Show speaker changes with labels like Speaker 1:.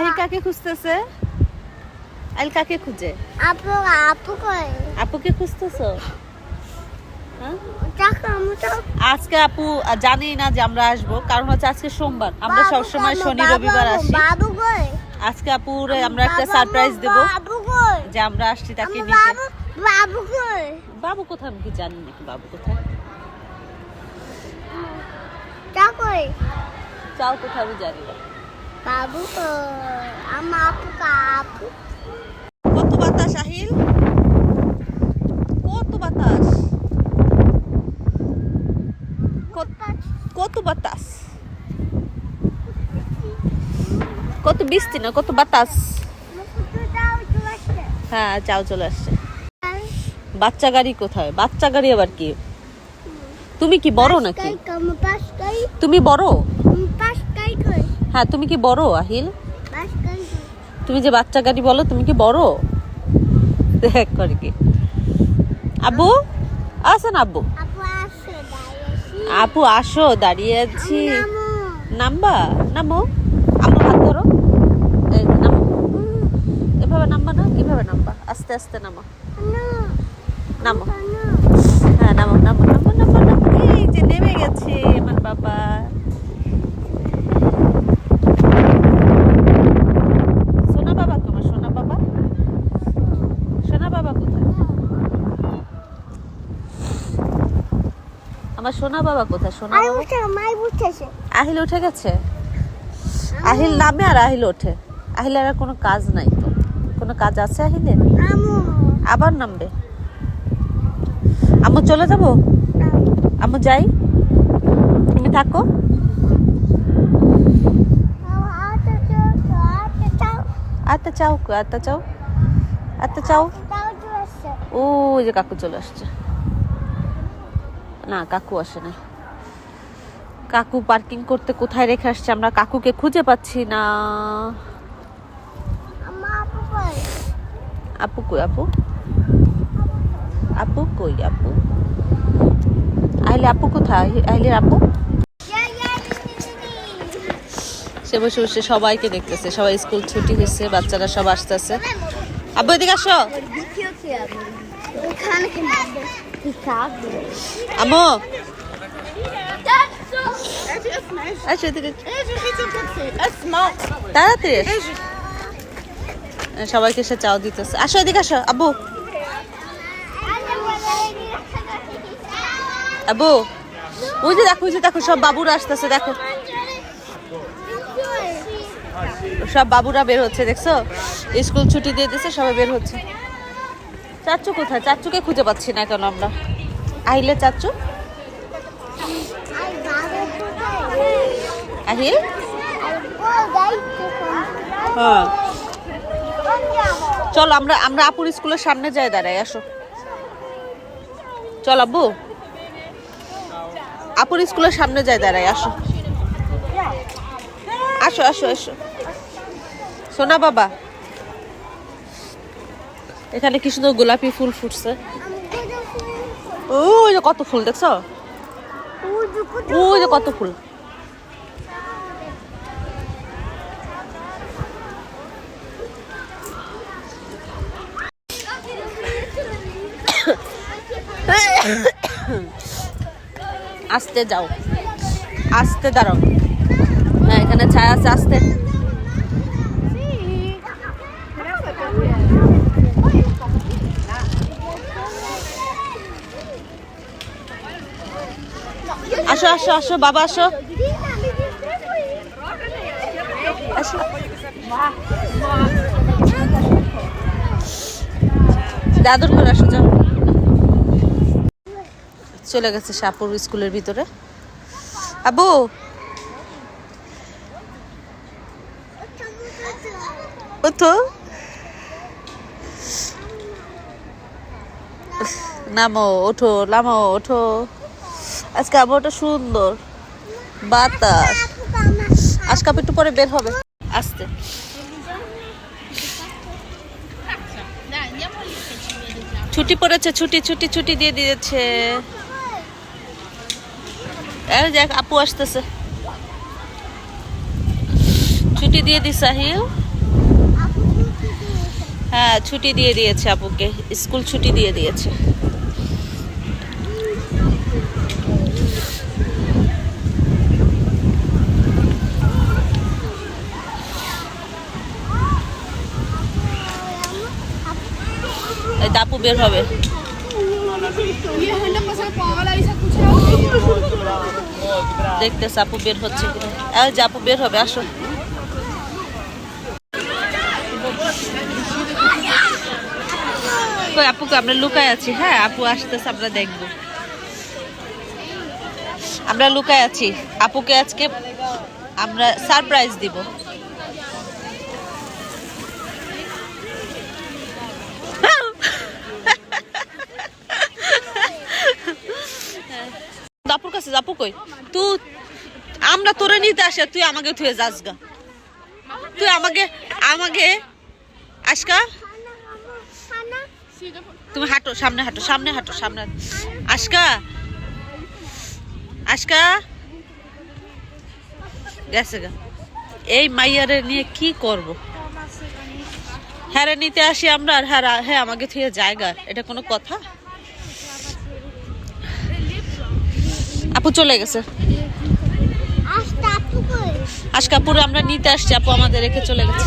Speaker 1: আহিল কাকে খুঁজতেছে? আহিল কাকে খুঁজে?
Speaker 2: আপু আপু কই?
Speaker 1: আপুকে খুঁজতেছো? হ্যাঁ? আজকে আপু জানেই না যে আমরা আসব কারণ হচ্ছে আজকে সোমবার। আমরা সবসময় শনি রবিবার আসি। আজকে আপুরে আমরা একটা সারপ্রাইজ দেব যে আমরা আসছি তাকে নিতে।
Speaker 2: বাবু
Speaker 1: কোথায়? আমি কি জানি নাকি বাবু কোথায়? চাও কোথায় আমি জানি না।
Speaker 2: বাবু আমার আপু কা আপু
Speaker 1: কত বাতাস আহিল? কত বাতাস? কত- বাতাস? কত বৃষ্টি না কত বাতাস? হ্যাঁ চাও চলে আসছে। বাচ্চা গাড়ি কোথায়? বাচ্চা গাড়ি আবার কি? তুমি কি বড় নাকি? তুমি বড়? হ্যাঁ তুমি কি বড়, আহিল? তুমি যে বাচ্চা গাড়ি বলো, তুমি কি বড়? দেখ করে কি। আব্বু? আসেন আব্বু।
Speaker 2: আপু আসে,
Speaker 1: দাঁড়িয়ে আছি।
Speaker 2: নামো
Speaker 1: নাম্বা নামো আমার হাত ধরো। নামো এভাবে নামবা না কীভাবে নামবা। আস্তে আস্তে নামো। নামো। হ্যাঁ নামো নামো নামো নামো নামো। এই যে নেমে গেছে আমার বাবা সোনা বাবা তোমার সোনা বাবা সোনা বাবা কোথায় আমার সোনা বাবা কোথায়? সোনা আহিল উঠে গেছে? আহিল নামে আর আহিল ওঠে। আহিলের আর কোনো কাজ নাই তো। কোনো কাজ আছে আহিলের? আবার নামবে। আম্মু চলে যাব? আম্মু যাই। তুমি থাকো। আত্মা চাও আত্মা চাও আত্মা চাও। ও যে কাকু চলে আসছে। না কাকু আসে নাই। কাকু পার্কিং করতে কোথায় রেখে আসছে? আমরা কাকুকে খুঁজে পাচ্ছি না। আপু কই? আপু আপু? কই আপু? আইলে আপু কোথায়? আইলে আপু? সে বসে বসে সবাইকে দেখতেছে। সবাই স্কুল ছুটি হয়েছে বাচ্চারা সব আসতেছে। আব্বু এদিকে আসো। এদিকে তাড়াতাড়ি এসো। সবাইকে সে চাও দিতেছে। আসো এদিকে আসো আব্বু। আব্বু ওই যে দেখো ওই যে দেখো সব বাবুরা আসতেছে দেখো। সব বাবুরা বের হচ্ছে দেখছ? স্কুল ছুটি দিয়ে দিছে সবাই বের হচ্ছে। চাচ্চু কোথায়? চাচ্চুকে খুঁজে পাচ্ছি না কেন আমরা? আহিলে চাচ্চু আহিল? হ্যাঁ। চলো, আমরা আমরা আপুর স্কুলের সামনে যাই, দাঁড়াই, আসো। চল, আব্বু। আপুর স্কুলের সামনে যাই, দাঁড়াই, আসো। আসো আসো আসো। সোনা বাবা। এখানে কি সুন্দর গোলাপি ফুল ফুটছে। ওই যে কত ফুল, দেখছ? ওই যে কত ফুল। আসতে যাও। আস্তে দাঁড়াও। হ্যাঁ এখানে ছায়া আছে, আস্তে। আসো আসো আসো, বাবা আসো। দাদুর ঘর আসো, যাও। চলে গেছে সাপুর স্কুলের ভিতরে। আবু। ওঠো। নামো ওঠো নামো, ওঠো। আজকে আবহাওয়াটা সুন্দর। বাতাস। আজকে একটু পরে বের হবে। আসতে। ছুটি পড়েছে, ছুটি ছুটি ছুটি দিয়ে দিয়েছে। দেখ, আপু আসতেছে। ছুটি দিয়ে দিস সাহিল। হ্যাঁ ছুটি দিয়ে দিয়েছে আপুকে। স্কুল ছুটি দিয়ে দিয়েছে। দাপু বের হবে। দেখতে সাপু বের হচ্ছে জাপু বের হবে, আসো। আপুকে আমরা লুকায় আছি হ্যাঁ? আপু আসতেছে, আমরা দেখব। আমরা লুকায় আছি। আপুকে আজকে আমরা সারপ্রাইজ দিব। দাপুর কই? তুই আমরা তোরে নিতে আসে তুই আমাকে তুই যাস গা। তুই আমাকে আমাকে, আজকা? তুমি হাঁটো, সামনে হাঁটো সামনে হাঁটো সামনে। হাঁটো। আজকা? আজকা? গেছে গা। এই মাইয়ারে নিয়ে কি করব? হ্যাঁ নিতে আসি আমরা, আর হ্যাঁ হ্যাঁ আমাকে থুয়ে জায়গা এটা কোনো কথা? আপু চলে গেছে।
Speaker 2: আজকে আপু
Speaker 1: আমরা নিতে আসছি আপু আমাদের রেখে চলে গেছে।